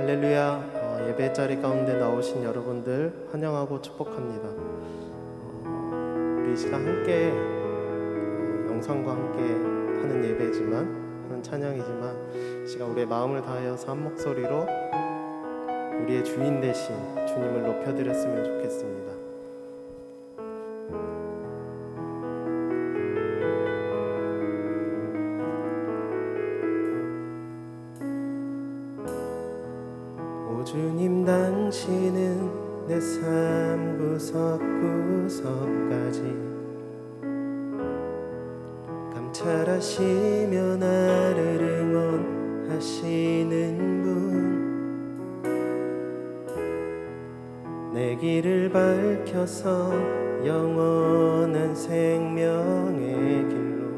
할렐루야 어, 예배 자리 가운데 나오신 여러분들 환영하고 축복합니다. 어, 우리 이 시간 함께 어, 영상과 함께 하는 예배지만 하는 찬양이지만 이 시간 우리의 마음을 다하여서 한 목소리로 우리의 주인 되신 주님을 높여드렸으면 좋겠습니다. 감찰하시며 나를 응원하시는 분. 내 길을 밝혀서 영원한 생명의 길로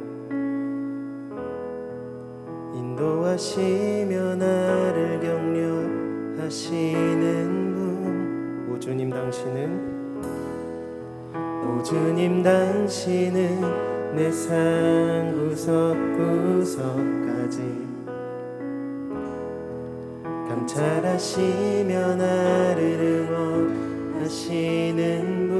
인도하시며 나를 격려하시는 분. 오주님 당신은? 오주님 당신은 내산 구석구석까지 감찰하시며 나를 응원하시는 분.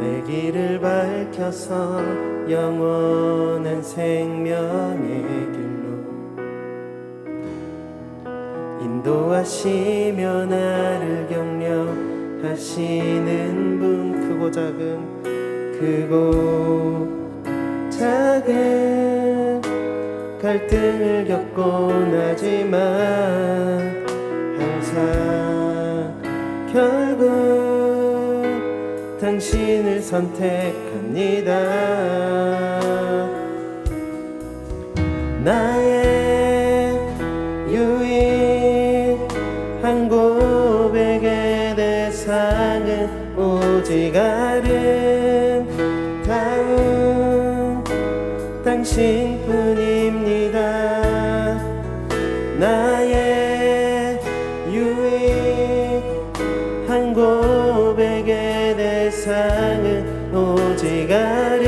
내 길을 밝혀서 영원한 생명의 길로 인도하시며 나를 격려하시는 분 크고 작은 크고 작은 갈등을 겪곤 하지만 항상 결국 당신을 선택합니다. 나의 오직 아름다운 당신뿐입니다. 나의 유일한 고백의 대상은 오직 아름다운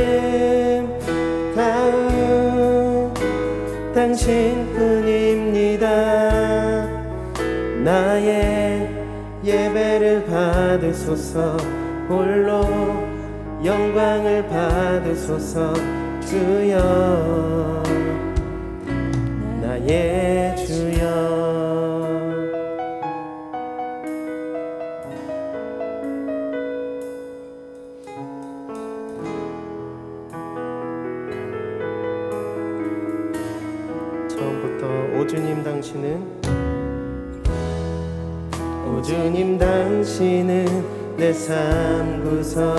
당신뿐입니다. 나의 예배를 받으소서 홀로 영광을 받으소서 주여. 나의 주여. 처음부터 오주님 당신은 오주님 당신은 내 삶 구석구석까지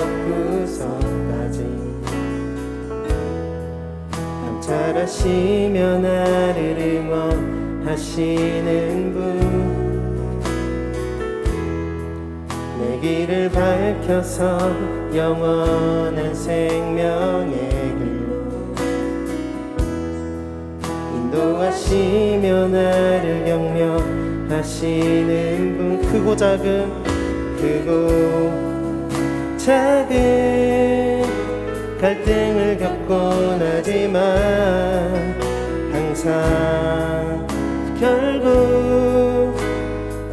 감찰하시며 나를 응원하시는 분. 내 길을 밝혀서 영원한 생명의 길로 인도하시며 나를 격려하시는 분. 크고 작은 크고 작은 갈등을 겪곤 하지만 항상 결국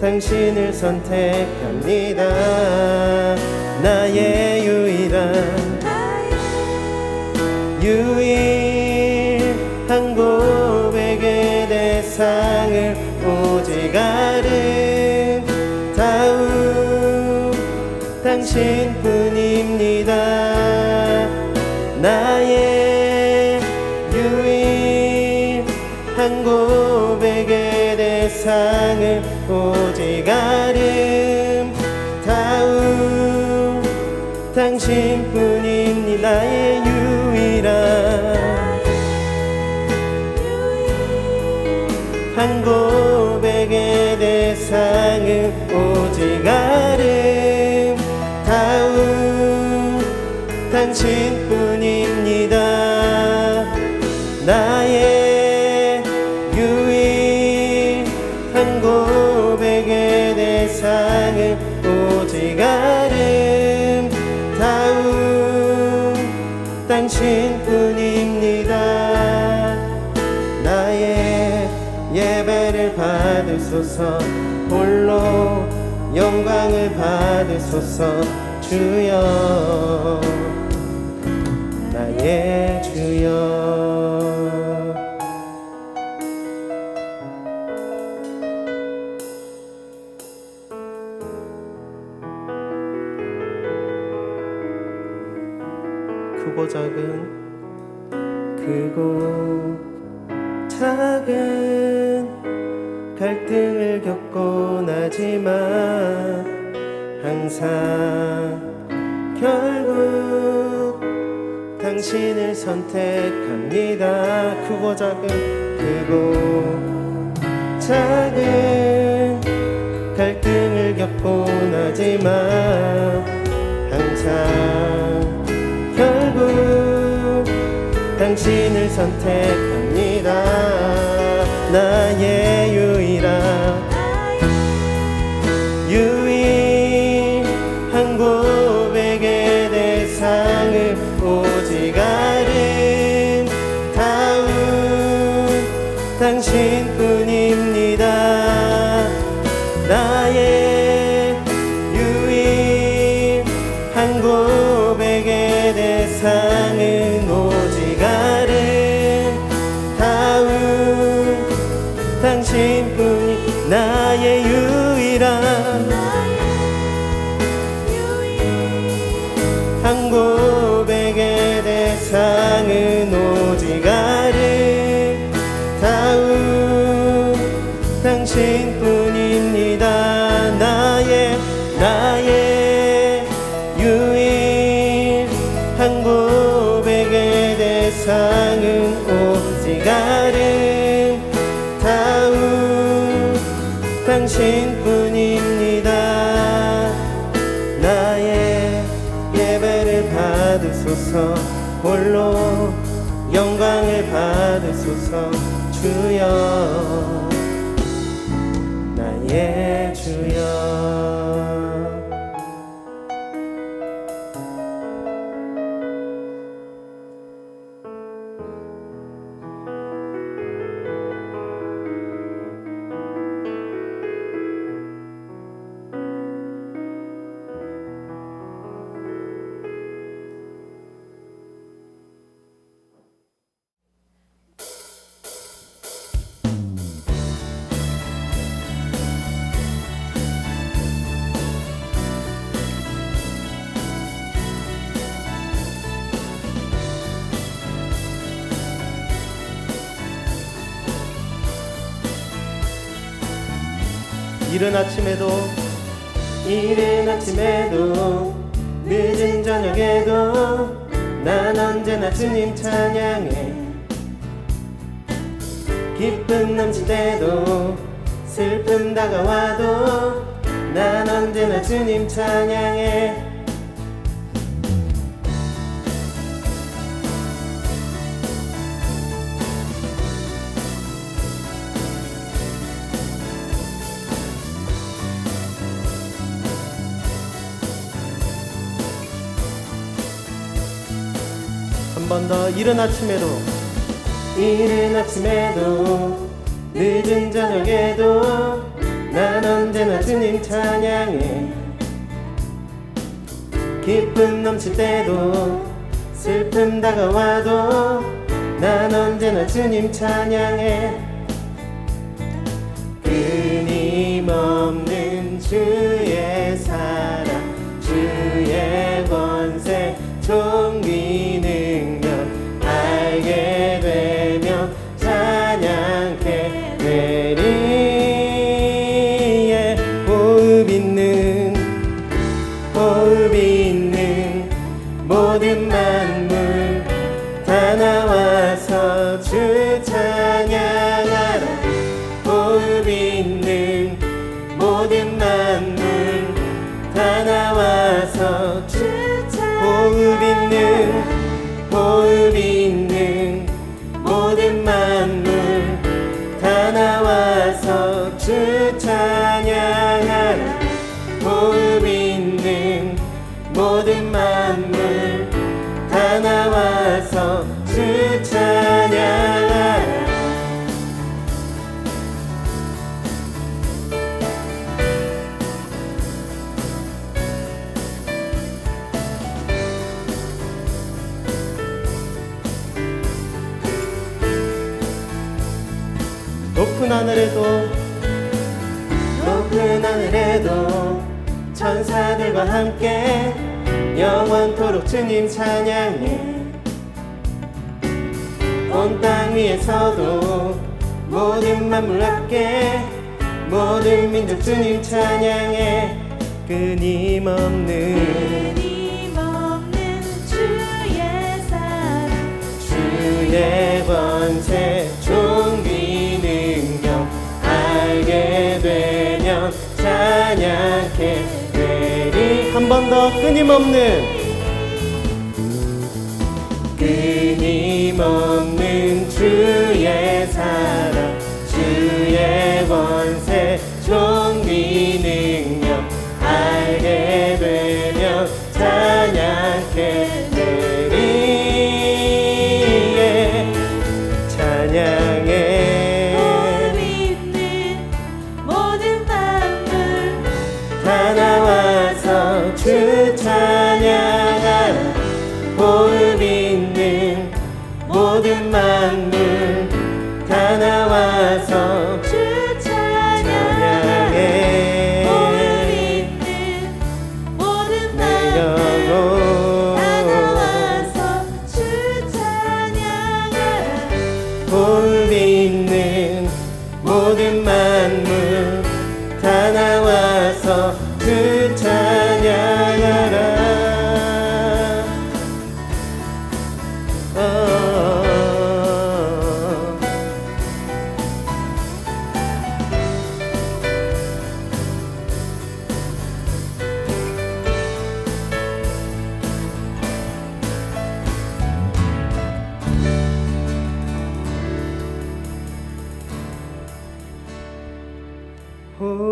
당신을 선택합니다. 나의 유일한 유일한 고백의 대상을 오직 아름 당신뿐입니다. 나의 유일한 고백의 대상을 오직 아름다운 당신뿐입니다. 나의 유일한 한 고백 당신뿐입니다. 나의 유일한 고백의 대상은 오직 아름다운 당신 뿐입니다. 나의 받으소서 홀로 영광을 받으소서 주여 나의 주여. 크고 작은 크고 작은 갈등을 겪곤 하지만 항상 결국 당신을 선택합니다. 크고 작은 크고 작은 갈등을 겪곤 하지만 항상 결국 당신을 선택합니다. 나의 당 이른 아침에도 이른 아침에도 늦은 저녁에도 난 언제나 주님 찬양해. 기쁨 넘칠 때도 슬픔 다가와도 난 언제나 주님 찬양해 한 번 더 이른 아침에도 이른 아침에도 늦은 저녁에도 난 언제나 주님 찬양해. 기쁨 넘칠 때도 슬픔 다가와도 난 언제나 주님 찬양해. 끊임없는 주의 호 높은 하늘에도 높은 하늘에도 천사들과 함께 영원토록 주님 찬양해. 온 땅 위에서도 모든 만물 함께 모든 민족 주님 찬양해. 끊임없는 끊임없는 주의 사랑. 주의 권세 존 찬양해. 되리 한 번 더 끊임없는. 끊임없는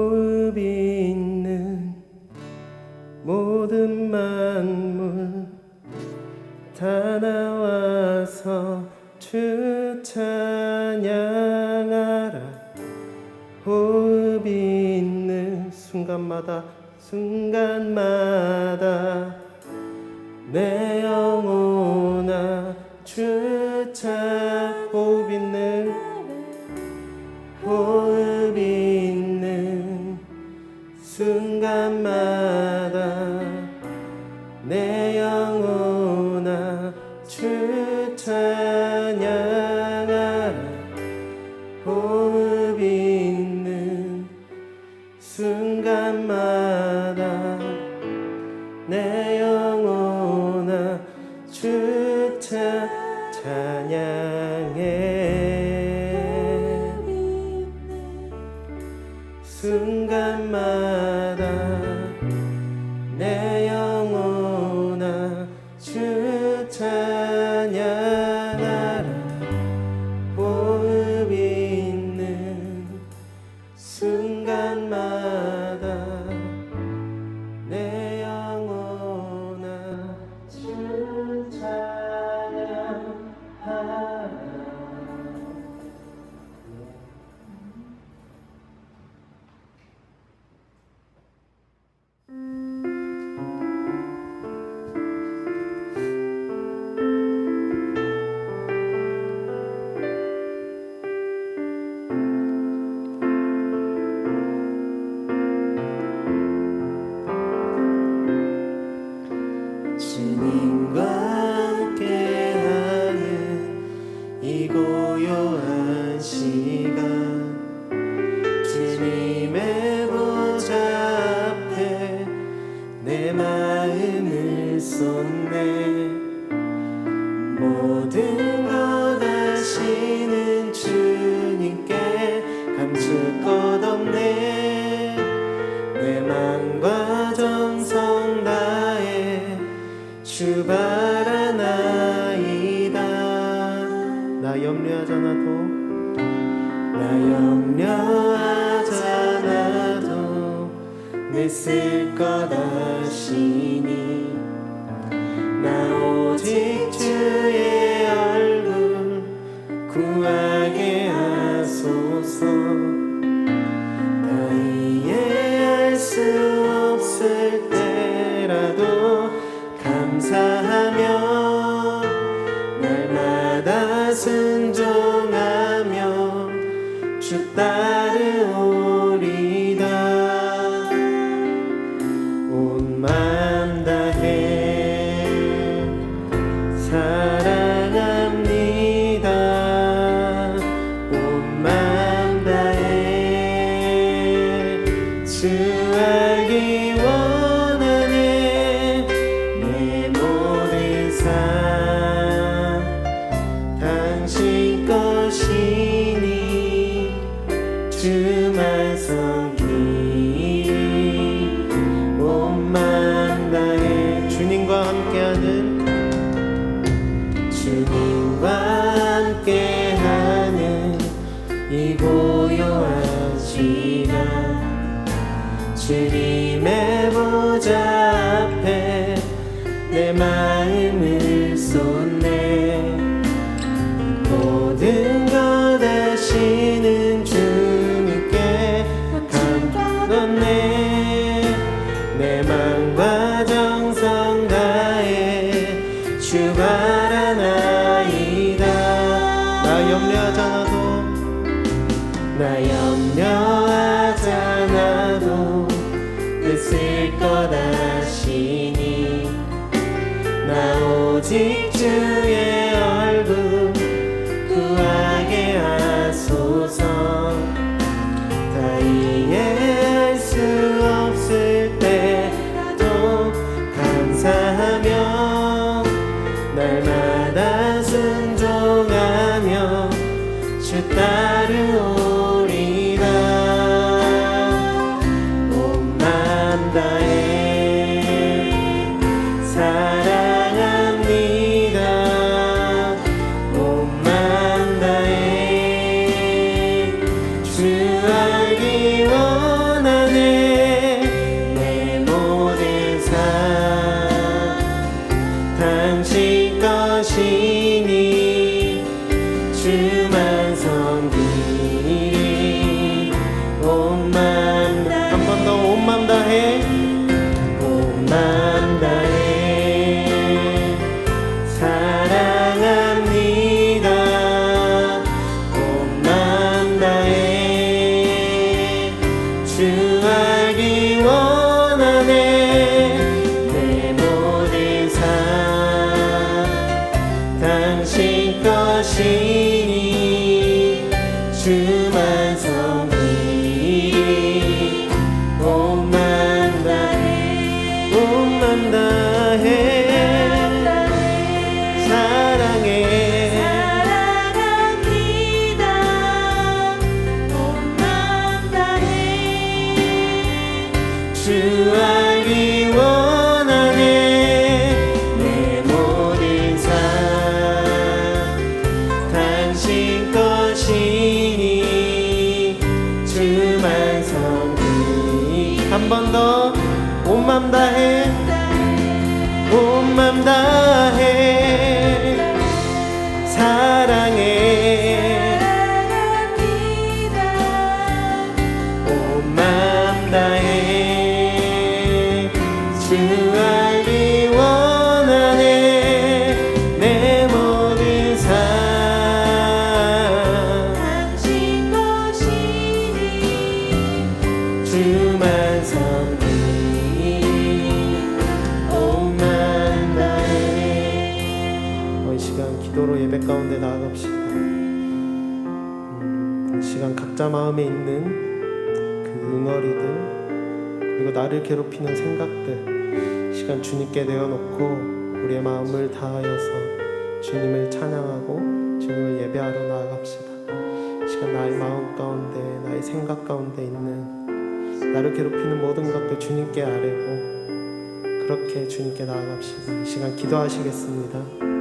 호흡이 있는 모든 만물 다 나와서 주 찬양하라. 호흡이 있는 순간마다 순간마다 내 호 마음을 썼네. 앞에 내 마음을 쏟네. 모든 것 아시는 주님께 감건네. 내 맘과 정성 다해 주 바라나이다. 나 염려하지 않아도 나염 오 온맘 다해 온맘 기도로 예배 가운데 나아갑시다 음, 이 시간 각자 마음에 있는 그 응어리들 그리고 나를 괴롭히는 생각들 이 시간 주님께 내어놓고 우리의 마음을 다하여서 주님을 찬양하고 주님을 예배하러 나아갑시다 이 시간 나의 마음 가운데 나의 생각 가운데 있는 나를 괴롭히는 모든 것들 주님께 아뢰고 그렇게 주님께 나아갑시다. 이 시간 기도하시겠습니다.